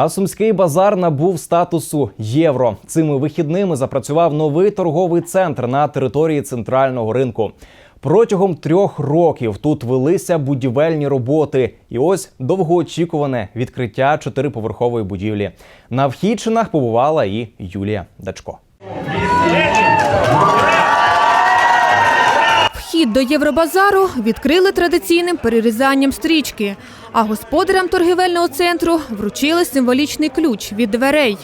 А сумський базар набув статусу євро. Цими вихідними запрацював новий торговий центр на території центрального ринку. Протягом трьох років тут велися будівельні роботи, і ось довгоочікуване відкриття чотириповерхової будівлі. На вхідчинах побувала і Юлія Дачко. До Євробазару відкрили традиційним перерізанням стрічки, а господарям торгівельного центру вручили символічний ключ від дверей.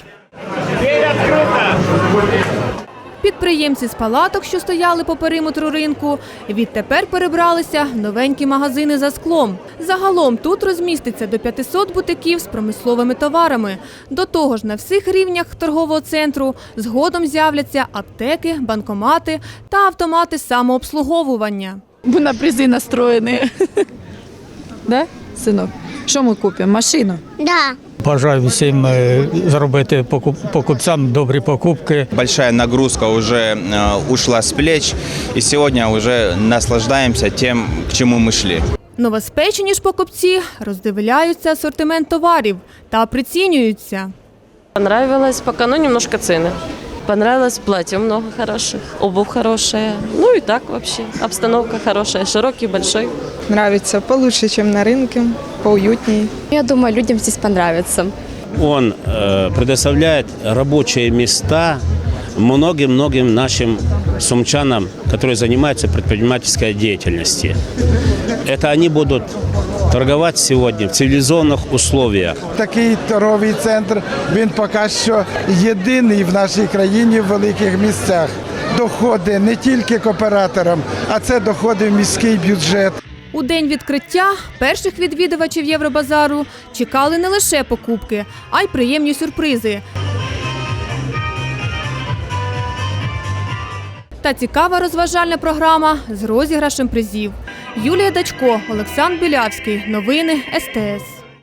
Підприємці з палаток, що стояли по периметру ринку, відтепер перебралися в новенькі магазини за склом. Загалом тут розміститься до 500 бутиків з промисловими товарами. До того ж, на всіх рівнях торгового центру згодом з'являться аптеки, банкомати та автомати самообслуговування. Мы на призы настроены. Да, синок? Що ми купимо? Машину? Да. Бажаю всім е, зробити покуп- покупцям добрі покупки. Большая нагрузка уже э, ушла с плеч, и сегодня уже наслаждаемся тем, к чему мы шли. Новоспечені ж покупці роздивляються асортимент товарів та прицінюються. Понравилось, пока, ну, немножко цены. Понравилось платье много хороших, обувь хорошая. Ну и так вообще. Обстановка хорошая, широкий, большой. Нравится получше, чем на рынке, поуютней. Я думаю, людям здесь понравится. Он э, предоставляет рабочие места многим-многим нашим сумчанам, которые занимаются предпринимательской деятельностью. Это они будут торговать сегодня в цивилизованных условиях. Такий торговий центр він поки що єдиний в нашій країні в великих місцях. Доходи не тільки кооператорам, а це доходи в міський бюджет. У день відкриття перших відвідувачів Євробазару чекали не лише покупки, а й приємні сюрпризи. Та цікава розважальна програма з розіграшем призів. Юлія Дачко, Олександр Білявський. Новини СТС.